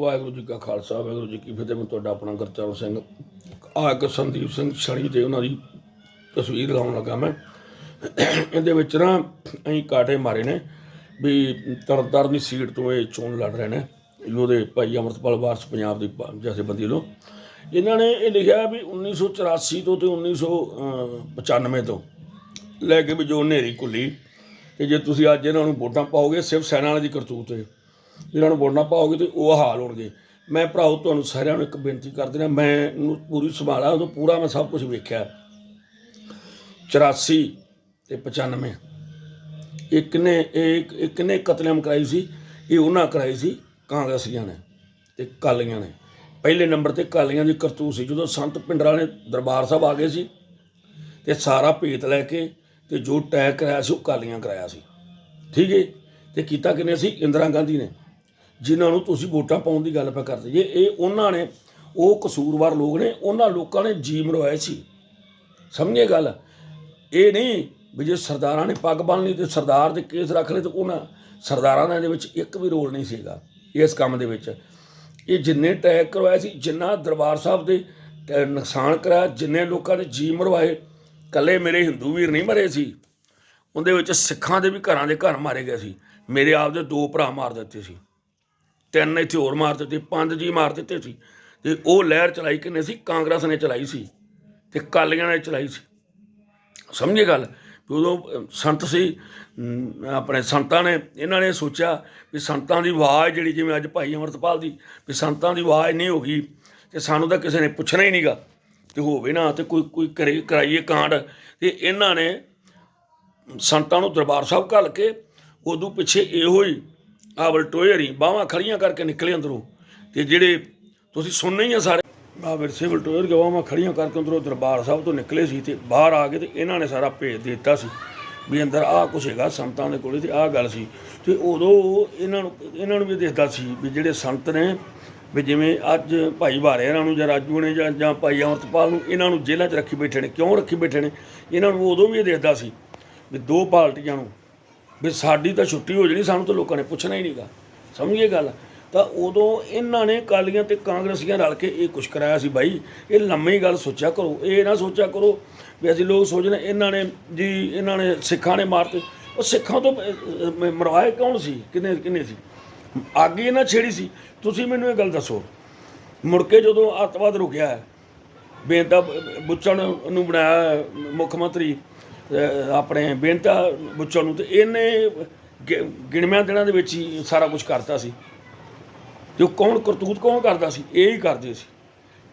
ਵਾਹਿਗੁਰੂ ਜੀ ਕਾ ਖਾਲਸਾ, ਵਾਹਿਗੁਰੂ ਜੀ ਕੀ ਫਤਿਹ। ਮੈਂ ਤੁਹਾਡਾ ਆਪਣਾ ਗੁਰਚਰਨ ਸਿੰਘ ਆ ਕੇ ਸੰਦੀਪ ਸਿੰਘ ਛੜੀ ਤੇ ਉਹਨਾਂ ਦੀ ਤਸਵੀਰ ਲਾਉਣ ਲੱਗਾ ਮੈਂ। ਇਹਦੇ ਵਿੱਚ ਨਾ ਅਸੀਂ ਕਾਟੇ ਮਾਰੇ ਨੇ ਵੀ ਤਰਨਤਾਰਨ ਦੀ ਸੀਟ ਤੋਂ ਇਹ ਚੋਣ ਲੜ ਰਹੇ ਨੇ ਉਹਦੇ ਭਾਈ ਅਮਰਤਪਾਲ ਵਾਰਸ ਪੰਜਾਬ ਦੀ ਜਥੇਬੰਦੀ ਵੱਲੋਂ ਇਹਨਾਂ ਨੇ ਇਹ ਲਿਖਿਆ ਵੀ 1984 ਤੋਂ ਤੇ 1995 ਤੋਂ ਲੈ ਕੇ ਵੀ ਜੋ ਹਨੇਰੀ ਕੁੱਲੀ ਤੇ ਜੇ ਤੁਸੀਂ ਅੱਜ ਇਹਨਾਂ ਨੂੰ ਵੋਟਾਂ ਪਾਓਗੇ ਸਿਰਫ ਸੈਨਾ ਵਾਲੇ ਦੀ ਕਰਤੂਤ ਹੈ। ਇਹਨਾਂ ਨੂੰ ਵੋਟਾਂ ਪਾਓਗੇ ਤੇ ਉਹ ਹਾਲ ਹੋਣਗੇ। ਮੈਂ ਭਰਾਓ, ਤੁਹਾਨੂੰ ਸਾਰਿਆਂ ਨੂੰ ਇੱਕ ਬੇਨਤੀ ਕਰ ਦੇਣਾ ਮੈਂ ਨੂੰ ਪੂਰੀ ਸੰਭਾਲਾ ਉਦੋਂ ਪੂਰਾ ਮੈਂ ਸਭ ਕੁਝ ਵੇਖਿਆ। 84 ਤੇ 95 ਇੱਕ ਨੇ ਇੱਕ ਇੱਕ ਨੇ ਕਤਲੇਆਮ ਕਰਾਈ ਸੀ, ਇਹ ਉਹਨਾਂ ਕਰਾਈ ਸੀ, ਕਾਂਗਰਸੀਆਂ ਨੇ ਤੇ ਕਾਲੀਆਂ ਨੇ। ਪਹਿਲੇ ਨੰਬਰ ਤੇ ਕਾਲੀਆਂ ਦੀ ਕਰਤੂਤ ਸੀ, ਜਦੋਂ ਸੰਤ ਪਿੰਡਰਾਂ ਨੇ ਦਰਬਾਰ ਸਾਹਿਬ ਆ ਗਏ ਸੀ ਤੇ ਸਾਰਾ ਭੇਤ ਲੈ ਕੇ ਤੇ ਜੋ ਟੈਕ ਕਰਾਇਆ ਸੀ, ਉਹ ਕਾਲੀਆਂ ਕਰਾਇਆ ਸੀ। ਠੀਕ ਹੈ ਤੇ ਕੀਤਾ ਕਿਨੇ ਸੀ? ਇੰਦਰਾ ਗਾਂਧੀ ਨੇ। ਜਿਨ੍ਹਾਂ ਨੂੰ ਤੁਸੀਂ ਵੋਟਾਂ ਪਾਉਣ ਦੀ ਗੱਲ ਪਾ ਕਰਦੇ ਜੇ ਇਹ ਉਹਨਾਂ ਨੇ ਉਹ ਕਸੂਰਵਾਰ ਲੋਕ ਨੇ ਉਹਨਾਂ ਲੋਕਾਂ ਨੇ ਜੀ ਮਰਵਾਏ ਸੀ। ਸਮਝੇ ਗੱਲ? ਇਹ ਨਹੀਂ ਵੀ ਜੇ ਸਰਦਾਰਾਂ ਨੇ ਪੱਗ ਬੰਨ ਲਈ ਤੇ ਸਰਦਾਰ ਦੇ ਕੇਸ ਰੱਖ ਲਏ ਤੇ ਉਹਨਾਂ ਸਰਦਾਰਾਂ ਦਾ ਇਹਦੇ ਵਿੱਚ ਇੱਕ ਵੀ ਰੋਲ ਨਹੀਂ ਸੀਗਾ ਇਸ ਕੰਮ ਦੇ ਵਿੱਚ। ਇਹ ਜਿੰਨੇ ਟੈਕ ਕਰਵਾਏ ਸੀ ਜਿੰਨਾ ਦਰਬਾਰ ਸਾਹਿਬ ਦੇ ਅਹ, ਨੁਕਸਾਨ ਕਰਾਇਆ ਜਿੰਨੇ ਲੋਕਾਂ ਨੇ ਜੀ ਮਰਵਾਏ ਕੱਲੇ ਮੇਰੇ ਹਿੰਦੂ ਵੀਰ ਨਹੀਂ ਮਰੇ ਸੀ। ਉਹਦੇ ਵਿੱਚ ਸਿੱਖਾਂ ਦੇ ਵੀ ਘਰਾਂ ਦੇ ਘਰ ਮਾਰੇ ਗਏ ਸੀ। ਮੇਰੇ ਆਪ ਦੇ ਦੋ ਭਰਾ ਮਾਰ ਦਿੱਤੇ ਸੀ। ਤਿੰਨ ਇੱਥੇ ਹੋਰ ਮਾਰ ਦਿੱਤੇ, ਪੰਜ ਜੀ ਮਾਰ ਦਿੱਤੇ ਸੀ। ਤੇ ਉਹ ਲਹਿਰ ਚਲਾਈ ਕਿਨੇ ਸੀ? ਕਾਂਗਰਸ ਨੇ ਚਲਾਈ ਸੀ ਤੇ ਕਾਲੀਆਂ ਨੇ ਚਲਾਈ ਸੀ। ਸਮਝੇ ਗੱਲ? ਵੀ ਉਦੋਂ ਸੰਤ ਸੀ ਆਪਣੇ ਸੰਤਾਂ ਨੇ, ਇਹਨਾਂ ਨੇ ਸੋਚਿਆ ਵੀ ਸੰਤਾਂ ਦੀ ਆਵਾਜ਼ ਜਿਹੜੀ ਜਿਵੇਂ ਅੱਜ ਭਾਈ ਅਮਰਤਪਾਲ ਦੀ, ਵੀ ਸੰਤਾਂ ਦੀ ਆਵਾਜ਼ ਨਹੀਂ ਹੋ ਗਈ ਤੇ ਸਾਨੂੰ ਤਾਂ ਕਿਸੇ ਨੇ ਪੁੱਛਣਾ ਹੀ ਨਹੀਂਗਾ ਤੇ ਹੋਵੇ ਨਾ ਤੇ ਕੋਈ ਕੋਈ ਕਰੇ, ਕਰਾਈਏ ਕਾਂਡ। ਤੇ ਇਹਨਾਂ ਨੇ ਸੰਤਾਂ ਨੂੰ ਦਰਬਾਰ ਸਾਹਿਬ ਘੱਲ ਕੇ, ਉਦੋਂ ਪਿੱਛੇ ਇਹੋ ਹੀ ਆਵਲ ਟੋਇਰੀ ਬਾਹਾਂ ਖੜੀਆਂ ਕਰਕੇ ਨਿਕਲੇ ਅੰਦਰੋਂ। ਤੇ ਜਿਹੜੇ ਤੁਸੀਂ ਸੁਣਨੇ ਹੀ ਆ ਸਾਰੇ ਆ ਵਿਰਸੇ ਵਲ ਟੋਇਰ ਬਾਹਾਂ ਖੜੀਆਂ ਕਰਕੇ ਅੰਦਰੋਂ ਦਰਬਾਰ ਸਾਹਿਬ ਤੋਂ ਨਿਕਲੇ ਸੀ ਤੇ ਬਾਹਰ ਆ ਗਏ ਤੇ ਇਹਨਾਂ ਨੇ ਸਾਰਾ ਭੇਜ ਦੇ ਦਿੱਤਾ ਸੀ ਵੀ ਅੰਦਰ ਆਹ ਕੁਛ ਹੈਗਾ ਸੰਤਾਂ ਦੇ ਕੋਲੇ ਤੇ ਆਹ ਗੱਲ ਸੀ। ਤੇ ਉਦੋਂ ਇਹਨਾਂ ਨੂੰ ਇਹਨਾਂ ਨੂੰ ਵੀ ਦਿਖਦਾ ਸੀ ਵੀ ਜਿਹੜੇ ਸੰਤ ਨੇ, ਵੀ ਜਿਵੇਂ ਅੱਜ ਭਾਈ ਭਾਰੇਰਾਂ ਨੂੰ ਜਾਂ ਰਾਜੂ ਨੇ ਜਾਂ ਜਾਂ ਭਾਈ ਅਮਰਤਪਾਲ ਨੂੰ ਇਹਨਾਂ ਨੂੰ ਜੇਲ੍ਹਾਂ 'ਚ ਰੱਖੀ ਬੈਠੇ ਨੇ, ਕਿਉਂ ਰੱਖੀ ਬੈਠੇ ਨੇ? ਇਹਨਾਂ ਨੂੰ ਉਦੋਂ ਵੀ ਇਹ ਦਿਖਦਾ ਸੀ ਵੀ ਦੋ ਪਾਰਟੀਆਂ ਨੂੰ ਵੀ ਸਾਡੀ ਤਾਂ ਛੁੱਟੀ ਹੋ ਜਣੀ, ਸਾਨੂੰ ਤਾਂ ਲੋਕਾਂ ਨੇ ਪੁੱਛਣਾ ਹੀ ਨਹੀਂਗਾ। ਸਮਝੀਏ ਗੱਲ? ਤਾਂ ਉਦੋਂ ਇਹਨਾਂ ਨੇ ਕਾਲੀਆਂ ਤੇ ਕਾਂਗਰਸੀਆਂ ਰਲ ਕੇ ਇਹ ਕੁਛ ਕਰਾਇਆ ਸੀ ਬਾਈ। ਇਹ ਲੰਮੀ ਗੱਲ ਸੋਚਿਆ ਕਰੋ, ਇਹ ਨਾ ਸੋਚਿਆ ਕਰੋ ਵੀ ਅਸੀਂ ਲੋਕ ਸੋਚਦੇ ਇਹਨਾਂ ਨੇ ਜੀ, ਇਹਨਾਂ ਨੇ ਸਿੱਖਾਂ ਨੇ ਮਾਰਤੇ। ਉਹ ਸਿੱਖਾਂ ਤੋਂ ਮਰਵਾਏ ਕੌਣ ਸੀ? ਕਿੰਨੇ ਕਿੰਨੇ ਸੀ? ਅੱਗ ਹੀ ਇਹਨਾਂ ਛੇੜੀ ਸੀ। ਤੁਸੀਂ ਮੈਨੂੰ ਇਹ ਗੱਲ ਦੱਸੋ, ਮੁੜ ਕੇ ਜਦੋਂ ਅੱਤਵਾਦ ਰੁਕਿਆ ਹੈ ਬੇਨਤਾ ਬੁੱਚਣ ਨੂੰ ਬਣਾਇਆ ਮੁੱਖ ਮੰਤਰੀ ਆਪਣੇ ਬੇਨਤਾ ਬੁੱਚਣ ਨੂੰ ਤੇ ਇਹਨੇ ਗਿ- ਗਿਣਵਿਆਂ ਦਿਨਾਂ ਦੇ ਵਿੱਚ ਹੀ ਸਾਰਾ ਕੁਝ ਕਰਤਾ ਸੀ। ਤੇ ਉਹ ਕੌਣ ਕਰਤੂਤ ਕੌਣ ਕਰਦਾ ਸੀ, ਇਹ ਹੀ ਕਰਦੇ ਸੀ।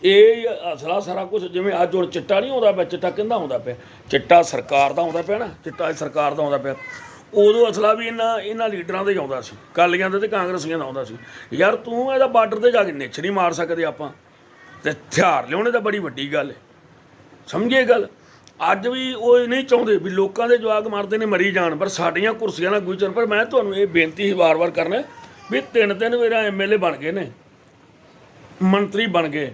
ਇਹ ਅਸਲਾ ਸਾਰਾ ਕੁਝ ਜਿਵੇਂ ਅੱਜ ਹੁਣ ਚਿੱਟਾ ਨਹੀਂ ਆਉਂਦਾ ਪਿਆ, ਚਿੱਟਾ ਕਿੰਦਾ ਆਉਂਦਾ ਪਿਆ? ਚਿੱਟਾ ਸਰਕਾਰ ਦਾ ਆਉਂਦਾ ਪਿਆ ਨਾ, ਚਿੱਟਾ ਸਰਕਾਰ ਦਾ ਆਉਂਦਾ ਪਿਆ। ਉਦੋਂ ਅਸਲਾ ਵੀ ਇਹਨਾਂ ਇਹਨਾਂ ਲੀਡਰਾਂ ਦਾ ਹੀ ਆਉਂਦਾ ਸੀ ਕਾਲੀਆਂ ਦਾ ਤੇ ਕਾਂਗਰਸੀਆਂ ਦਾ ਆਉਂਦਾ ਸੀ। ਯਾਰ ਤੂੰ ਇਹਦਾ ਬਾਰਡਰ ਤੇ ਜਾ ਕੇ ਨਿਛ ਨਹੀਂ ਮਾਰ ਸਕਦੇ ਆਪਾਂ। ਤੇ ਹਥਿਆਰ ਲਿਆਉਣੇ ਤਾਂ ਬੜੀ ਵੱਡੀ ਗੱਲ ਹੈ ਸਮਝੇ ਗੱਲ? ਅੱਜ ਵੀ ਉਹ ਇਹ ਨਹੀਂ ਚਾਹੁੰਦੇ ਵੀ ਲੋਕਾਂ ਦੇ ਜਵਾਗ ਮਾਰਦੇ ਨੇ, ਮਰੀ ਜਾਣ। ਪਰ ਸਾਡੀਆਂ ਕੁਰਸੀਆਂ ਨਾਲ ਗੁਜਰਨ, ਪਰ ਮੈਂ ਤੁਹਾਨੂੰ ਇਹ ਬੇਨਤੀ ਹੀ ਵਾਰ-ਵਾਰ ਕਰਨਾ ਵੀ ਤਿੰਨ ਤਿੰਨ ਵੇਰਾ ਐਮਐਲਏ ਬਣ ਗਏ ਨੇ, ਮੰਤਰੀ ਬਣ ਗਏ।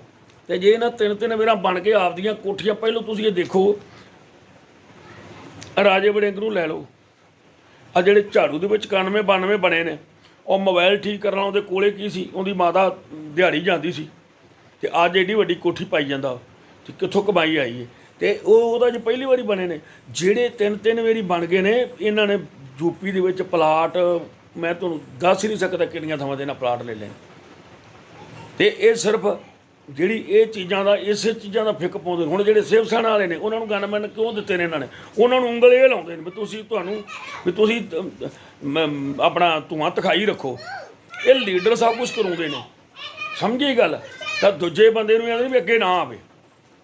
ਤੇ ਜੇ ਇਹਨਾਂ ਤਿੰਨ ਤਿੰਨ ਵੇਰਾ ਬਣ ਕੇ ਆਪਦੀਆਂ ਕੋਠੀਆਂ, ਪਹਿਲਾਂ ਤੁਸੀਂ ਇਹ ਦੇਖੋ, ਰਾਜੇ ਵੜਿੰਗ ਨੂੰ ਲੈ ਲਓ। ਆ ਜਿਹੜੇ ਝਾੜੂ ਦੇ ਵਿੱਚ 91 92 ਬਣੇ ਨੇ, ਉਹ ਮੋਬਾਈਲ ਠੀਕ ਕਰਨ ਉਹਦੇ ਕੋਲੇ ਕੀ ਸੀ? ਉਹਦੀ ਮਾਤਾ ਦਿਹਾੜੀ ਜਾਂਦੀ ਸੀ। ਤੇ ਅੱਜ ਏਡੀ ਵੱਡੀ ਕੋਠੀ ਪਾਈ ਜਾਂਦਾ। ਤੇ ਕਿੱਥੋਂ ਕਮਾਈ ਆਈ ਹੈ ਤੇ ਉਹ ਉਹਦਾ ਜੇ ਪਹਿਲੀ ਵਾਰੀ ਬਣੇ ਨੇ। ਜਿਹੜੇ ਤਿੰਨ ਤਿੰਨ ਵਾਰੀ ਬਣ ਗਏ ਨੇ, ਇਹਨਾਂ ਨੇ ਯੂਪੀ ਦੇ ਵਿੱਚ ਪਲਾਟ, ਮੈਂ ਤੁਹਾਨੂੰ ਦੱਸ ਹੀ ਨਹੀਂ ਸਕਦਾ ਕਿੰਨੀਆਂ ਥਾਵਾਂ ਤੇ ਇਹਨਾਂ ਪਲਾਟ ਲੈ ਲਏ ਤੇ ਇਹ ਸਿਰਫ ਜਿਹੜੀ ਇਹ ਚੀਜ਼ਾਂ ਦਾ, ਇਸੇ ਚੀਜ਼ਾਂ ਦਾ ਫਿੱਕ ਪਾਉਂਦੇ ਹੁਣ ਜਿਹੜੇ ਸਿਵ ਸੈਨਾ ਵਾਲੇ ਨੇ, ਉਹਨਾਂ ਨੂੰ ਗਨਮੈਨ ਕਿਉਂ ਦਿੱਤੇ ਨੇ ਇਹਨਾਂ ਨੇ? ਉਹਨਾਂ ਨੂੰ ਉਂਗਲ ਇਹ ਲਾਉਂਦੇ ਨੇ ਵੀ ਤੁਸੀਂ ਤੁਹਾਨੂੰ, ਵੀ ਤੁਸੀਂ ਆਪਣਾ ਧੂਆਂ ਤਖਾਈ ਰੱਖੋ। ਇਹ ਲੀਡਰ ਸਭ ਕੁਝ ਕਰਾਉਂਦੇ ਨੇ। ਸਮਝੀ ਗੱਲ? ਤਾਂ ਦੂਜੇ ਬੰਦੇ ਨੂੰ ਇਹਨਾਂ ਵੀ ਅੱਗੇ ਨਾ ਆਵੇ।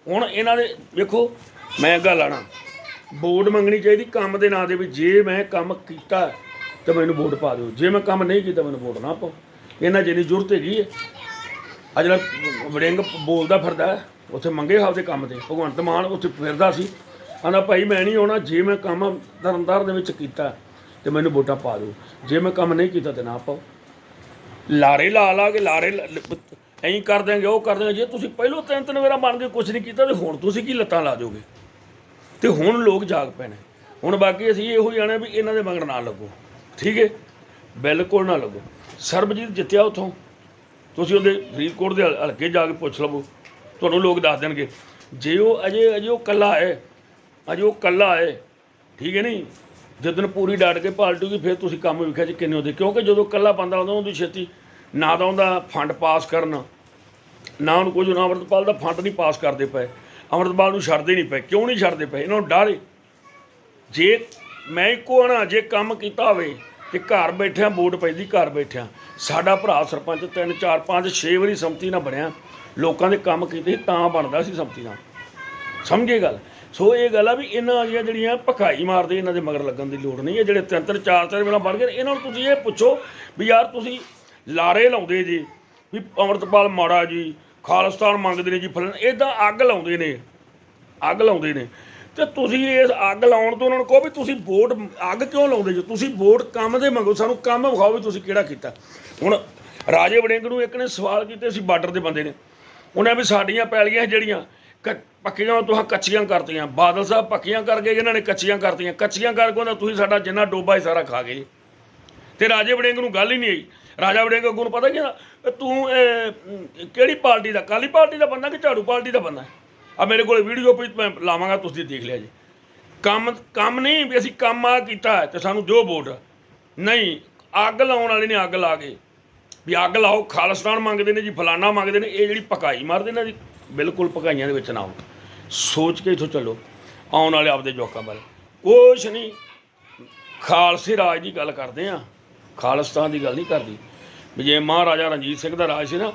ਹੁਣ ਇਹਨਾਂ ਦੇ, ਵੇਖੋ, ਮੈਂ ਗੱਲ ਆਣਾ ਵੋਟ ਮੰਗਣੀ ਚਾਹੀਦੀ, ਕੰਮ ਦੇ ਨਾਂ ਦੇ ਵੀ ਜੇ ਮੈਂ ਕੰਮ ਕੀਤਾ, ਤਾਂ ਮੈਨੂੰ ਵੋਟ ਪਾ ਦਿਓ। ਜੇ ਮੈਂ ਕੰਮ ਨਹੀਂ ਕੀਤਾ, ਮੈਨੂੰ ਵੋਟ ਨਾ ਪਾਓ। ਇਹਨਾਂ ਜਿੰਨੀ ਜ਼ਰੂਰਤ ਹੈਗੀ ਹੈ। ਆ ਜਿਹੜਾ ਵੜਿੰਗ ਬੋਲਦਾ ਫਿਰਦਾ ਉੱਥੇ ਮੰਗੇ ਹਾਲ ਦੇ ਕੰਮ ਤੇ। ਭਗਵੰਤ ਮਾਨ ਉੱਥੇ ਫਿਰਦਾ ਸੀ। ਆਂਦਾ ਭਾਈ, ਮੈਂ ਨਹੀਂ ਆਉਣਾ। ਜੇ ਮੈਂ ਕੰਮ ਤਰਨਤਾਰਨ ਦੇ ਵਿੱਚ ਕੀਤਾ, ਤੇ ਮੈਨੂੰ ਵੋਟਾਂ ਪਾ ਦਿਓ। ਜੇ ਮੈਂ ਕੰਮ ਨਹੀਂ ਕੀਤਾ, ਤੇ ਨਾ ਪਾਓ। ਲਾਰੇ ਲਾ ਲਾ ਕੇ ਲਾਰੇ ਲ- ਐਂ ਕਰ ਦਿਆਂਗੇ, ਉਹ ਕਰ ਦਿਆਂਗੇ। ਜੇ ਤੁਸੀਂ ਪਹਿਲੋਂ ਤਿੰਨ ਤਿੰਨ ਵਾਰਾਂ ਮੰਨ ਕੇ ਕੁਝ ਨਹੀਂ ਕੀਤਾ, ਤੇ ਹੁਣ ਤੁਸੀਂ ਕੀ ਲੱਤਾਂ ਲਾ ਦਿਓਗੇ? ਤੇ ਹੁਣ ਲੋਕ ਜਾਗ ਪੈਣੇ ਹੁਣ ਬਾਕੀ ਅਸੀਂ ਇਹੋ ਹੀ ਆਣਾ ਵੀ ਇਹਨਾਂ ਦੇ ਮਗਰ ਨਾ ਲੱਗੋ। ਠੀਕ ਹੈ? ਬਿਲਕੁਲ ਨਾ ਲੱਗੋ। ਸਰਬਜੀਤ ਜਿੱਤਿਆ ਉਥੋਂ। ਤੁਸੀਂ ਉਹਦੇ ਫਰੀਦਕੋਟ ਦੇ ਹਲਕੇ ਜਾ ਕੇ ਪੁੱਛ ਲਵੋ। ਤੁਹਾਨੂੰ ਲੋਕ ਦੱਸ ਦੇਣਗੇ। ਜੇ ਉਹ ਅਜੇ ਅਜੇ ਉਹ ਕੱਲਾ ਹੈ, ਅਜੇ ਉਹ ਕੱਲਾ ਹੈ, ਠੀਕ ਹੈ ਨਹੀਂ ਜਦੋਂ ਪੂਰੀ ਡਟ ਕੇ ਪਾਲਟੂਗੀ, ਫਿਰ ਤੁਸੀਂ ਕੰਮ ਵਿਖਿਆ ਚ ਕਿੰਨੇ ਹੁੰਦੇ ਕਿਉਂਕਿ ਜਦੋਂ ਕੱਲਾ ਬੰਦਾ ਆਉਂਦਾ, ਉਹਦੀ ਛੇਤੀ ਨਾ ਤਾਂ ਉਹਦਾ ਫੰਡ ਪਾਸ ਕਰਨ, ਨਾ ਉਹਨੂੰ ਕੁਝ, ਨਾ ਅੰਮ੍ਰਿਤਪਾਲ ਦਾ ਫੰਡ ਨਹੀਂ ਪਾਸ ਕਰਦੇ ਪਏ। ਅੰਮ੍ਰਿਤਪਾਲ ਨੂੰ ਛੱਡਦੇ ਨਹੀਂ ਪਏ। ਕਿਉਂ ਨਹੀਂ ਛੱਡਦੇ ਪਏ? ਇਹਨਾਂ ਨੂੰ ਡਰ ਜੇ ਮੈਂ ਇੱਕੋ ਨਾ ਜੇ ਕੰਮ ਕੀਤਾ ਹੋਵੇ ਤੇ ਘਰ ਬੈਠਿਆਂ, ਵੋਟ ਪੈਂਦੀ ਘਰ ਬੈਠਿਆਂ। ਸਾਡਾ ਭਰਾ ਸਰਪੰਚ 3 4 5 6 ਵਾਰੀ ਸੰਮਤੀ ਨਾਲ ਬਣਿਆ। ਲੋਕਾਂ ਦੇ ਕੰਮ ਕੀਤੇ ਤਾਂ ਬਣਦਾ ਸੀ ਸੰਮਤੀ ਨਾਲ। ਸਮਝੇ ਗੱਲ? ਸੋ ਇਹ ਗੱਲ ਆ ਵੀ ਇਹਨਾਂ ਦੀਆਂ ਜਿਹੜੀਆਂ ਭਖਾਈ ਮਾਰਦੇ ਇਹਨਾਂ ਦੇ ਮਗਰ ਲੱਗਣ ਦੀ ਲੋੜ ਨਹੀਂ। ਹੈ ਜਿਹੜੇ ਤਿੰਨ ਤਿੰਨ, ਚਾਰ ਚਾਰ ਵੇਲਾ ਬਣ ਗਏ ਇਹਨਾਂ ਨੂੰ ਤੁਸੀਂ ਇਹ ਪੁੱਛੋ ਵੀ ਯਾਰ ਤੁਸੀਂ ਲਾਰੇ ਲਾਉਂਦੇ ਜੀ, ਵੀ ਅਮਰਤਪਾਲ ਮਾੜਾ ਜੀ, ਖਾਲਿਸਤਾਨ ਮੰਗਦੇ ਨੇ ਜੀ ਫਲਣ ਇਦਾਂ ਅੱਗ ਲਾਉਂਦੇ ਨੇ, ਅੱਗ ਲਾਉਂਦੇ ਨੇ। ਤੇ ਤੁਸੀਂ ਇਸ ਅੱਗ ਲਾਉਣ ਤੋਂ ਉਹਨਾਂ ਨੂੰ ਕਹੋ ਵੀ ਤੁਸੀਂ ਵੋਟ, ਅੱਗ ਕਿਉਂ ਲਾਉਂਦੇ ਜੀ? ਤੁਸੀਂ ਵੋਟ ਕੰਮ ਦੇ ਮੰਗੋ, ਸਾਨੂੰ ਕੰਮ ਵਿਖਾਓ ਵੀ ਤੁਸੀਂ ਕਿਹੜਾ ਕੀਤਾ। ਹੁਣ ਰਾਜੇ ਵੜਿੰਗ ਨੂੰ ਇੱਕ ਨੇ ਸਵਾਲ ਕੀਤੇ ਸੀ ਬਾਰਡਰ ਦੇ ਬੰਦੇ ਨੇ। ਉਹਨਾਂ ਵੀ ਸਾਡੀਆਂ ਪੈਲੀਆਂ ਜਿਹੜੀਆਂ ਕ- ਪੱਕੀਆਂ ਤੋਂ ਕੱਚੀਆਂ ਕਰਤੀਆਂ। ਬਾਦਲ ਸਾਹਿਬ ਪੱਕੀਆਂ ਕਰਕੇ ਗਏ ਇਹਨਾਂ ਨੇ ਕੱਚੀਆਂ ਕਰਤੀਆਂ। ਕੱਚੀਆਂ ਕਰਕੇ ਉਹਨਾਂ ਤੁਸੀਂ ਸਾਡਾ ਜਿੰਨਾ ਡੋਬਾ ਹੀ ਸਾਰਾ ਖਾ ਗਏ ਤੇ ਰਾਜੇ ਵੜਿੰਗ ਨੂੰ ਗੱਲ ਹੀ ਨਹੀਂ ਆਈ। ਰਾਜਾ ਵੜਿੰਗ ਅੱਗੋਂ ਨੂੰ ਪਤਾ ਕੀ ਆ? ਤੂੰ ਇਹ, ਕਿਹੜੀ ਪਾਰਟੀ ਦਾ? ਕਾਲੀ ਪਾਰਟੀ ਦਾ ਬੰਦਾ ਕਿ ਝਾੜੂ ਪਾਰਟੀ ਦਾ ਬੰਦਾ? ਆ ਮੇਰੇ ਕੋਲ ਵੀਡੀਓ ਵੀ ਮੈਂ ਲਾਵਾਂਗਾ ਤੁਸੀਂ ਦੇਖ ਲਿਆ ਜੀ। ਕੰਮ ਕੰਮ ਨਹੀਂ ਵੀ ਅਸੀਂ ਕੰਮ ਆ ਕੀਤਾ ਹੈ ਤੇ ਸਾਨੂੰ ਦਿਓ ਵੋਟ। ਨਹੀਂ ਅੱਗ ਲਾਉਣ ਵਾਲੇ ਨੇ ਅੱਗ ਲਾ ਕੇ। ਵੀ ਅੱਗ ਲਾਓ ਖਾਲਸਤਾਨ ਮੰਗਦੇ ਨੇ ਜੀ ਫਲਾਨਾ ਮੰਗਦੇ ਨੇ ਇਹ ਜਿਹੜੀ ਪਕਾਈ ਮਾਰਦੇ ਨੇ ਜੀ ਬਿਲਕੁਲ ਪਕਾਈਆਂ ਦੇ ਵਿੱਚ ਨਾ ਆਓ। ਸੋਚ ਕੇ ਇਥੋਂ ਚੱਲੋ ਆਉਣ ਵਾਲੇ ਆਪਦੇ ਜੋਕਾਂ ਬਾਰੇ। ਕੁਛ ਨਹੀਂ ਖਾਲਸੇ ਰਾਜ ਦੀ ਗੱਲ ਕਰਦੇ ਆ। ਖਾਲਿਸਤਾਨ ਦੀ ਗੱਲ ਨਹੀਂ ਕਰਦੀ। ਵੀ ਜੇ ਮਹਾਰਾਜਾ ਰਣਜੀਤ ਸਿੰਘ ਦਾ ਰਾਜ ਸੀ ਨਾ,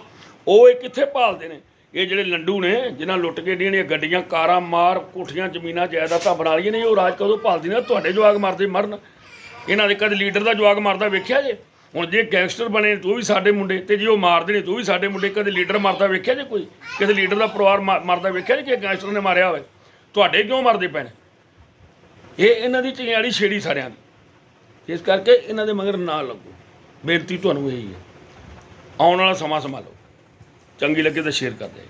ਉਹ ਇਹ ਕਿੱਥੇ ਭਾਲਦੇ ਨੇ? ਇਹ ਜਿਹੜੇ ਲੰਡੂ ਨੇ, ਜਿਨ੍ਹਾਂ ਲੁੱਟ ਕੇ ਡੀਆਂ ਗੱਡੀਆਂ, ਕਾਰਾਂ ਮਾਰ, ਕੋਠੀਆਂ, ਜ਼ਮੀਨਾਂ, ਜਾਇਦਾਦਾਂ ਬਣਾ ਲਈਆਂ ਨੇ, ਉਹ ਰਾਜ ਕਦੋਂ ਭਾਲਦੇ ਨੇ? ਤੁਹਾਡੇ ਜਵਾਗ ਮਰਦੇ ਮਰਨ। ਇਹਨਾਂ ਦੇ ਕਦੇ ਲੀਡਰ ਦਾ ਜਵਾਗ ਮਰਦਾ ਵੇਖਿਆ ਜੇ? ਹੁਣ ਜੇ ਗੈਂਗਸਟਰ ਬਣੇ ਤੂੰ ਵੀ ਸਾਡੇ ਮੁੰਡੇ, ਤੇ ਜੇ ਉਹ ਮਾਰਦੇ ਨੇ ਤੂੰ ਵੀ ਸਾਡੇ ਮੁੰਡੇ, ਕਦੇ ਲੀਡਰ ਮਰਦਾ ਵੇਖਿਆ ਜੇ ਕੋਈ? ਕਿਸੇ ਲੀਡਰ ਦਾ ਪਰਿਵਾਰ ਮਾ- ਮਰਦਾ ਵੇਖਿਆ ਜੇ ਕਿ ਗੈਂਗਸਟਰ ਨੇ ਮਾਰਿਆ ਹੋਵੇ? ਤੁਹਾਡੇ ਕਿਉਂ ਮਰਦੇ ਪੈਣ ਇਹ ਇਹਨਾਂ ਦੀ ਚਿੰਗਾੜੀ ਛੇੜੀ ਸਾਰਿਆਂ ਦੀ। ਇਸ ਕਰਕੇ ਇਹਨਾਂ ਦੇ ਮਗਰ ਨਾ ਲੱਗੋ। ਬੇਨਤੀ ਤੁਹਾਨੂੰ ਇਹੀ ਹੈ। ਆਉਣ ਵਾਲਾ ਸਮਾਂ ਸੰਭਾਲੋ। ਚੰਗੀ ਲੱਗੇ ਤਾਂ ਸ਼ੇਅਰ ਕਰ ਦਿਓ।